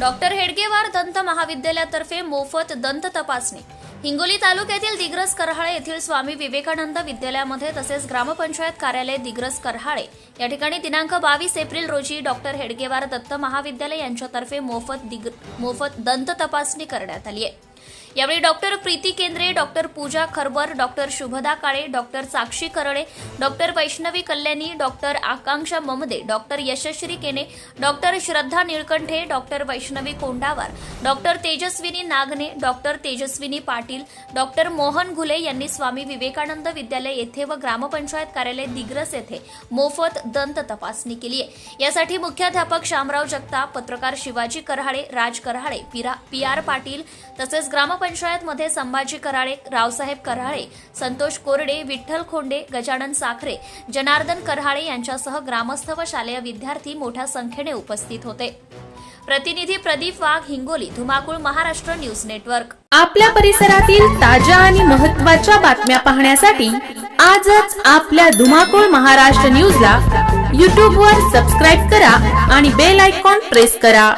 Doctor Hedgewar दंत महाविद्यालयातर्फे मोफत दंत तपासणी. हिंगोली तालुक्यातील दिग्रस करहाळे येथील स्वामी विवेकानंद विद्यालयामध्ये तसेच ग्रामपंचायत कार्यालय दिग्रस करहाळे या ठिकाणी दिनांक बावीस एप्रिल रोजी डॉक्टर हेडगेवार दत्त महाविद्यालय यांच्यातर्फे मोफत दिग्र मोफत दंत तपासणी करण्यात आली आहे. यावेळी doctor Preeti Kendre doctor Pooja Kharbar doctor Shubhada Kale doctor Sakshi Karale doctor Vaishnavi Kalyani doctor Akanksha Mamde doctor Yashashree Kene doctor Shraddha Nilkanthe doctor Vaishnavi Kondawar doctor Tejaswini Nagne doctor Tejaswini Patil doctor Mohan Ghule यांनी स्वामी विवेकानंद विद्यालय येथे व ग्रामपंचायत कार्यालय दिग्रस येथे मोफत दंत तपासणी केली आहे. यासाठी मुख्याध्यापक शामराव जगताप पत्रकार शिवाजी करहाळे राज करहाळे पी आर पाटील तसेच ग्रामपंचायत मध्ये संभाजी कराळे रावसाहेब कराळे संतोष कोरडे विठ्ठल खोंडे गजानन साखरे जनार्दन कराळे यांच्यासह ग्रामस्थ व शालेय विद्यार्थी मोठ्या संख्येने उपस्थित होते. प्रतिनिधी प्रदीप वाघ हिंगोली धुमाकूळ महाराष्ट्र न्यूज नेटवर्क. आपल्या परिसरातील ताज्या आणि महत्त्वाच्या बातम्या पाहण्यासाठी आजच आपल्या धुमाकूळ महाराष्ट्र न्यूजला यूट्यूबवर वर सबस्क्राईब करा आणि बेल आयकॉन प्रेस करा.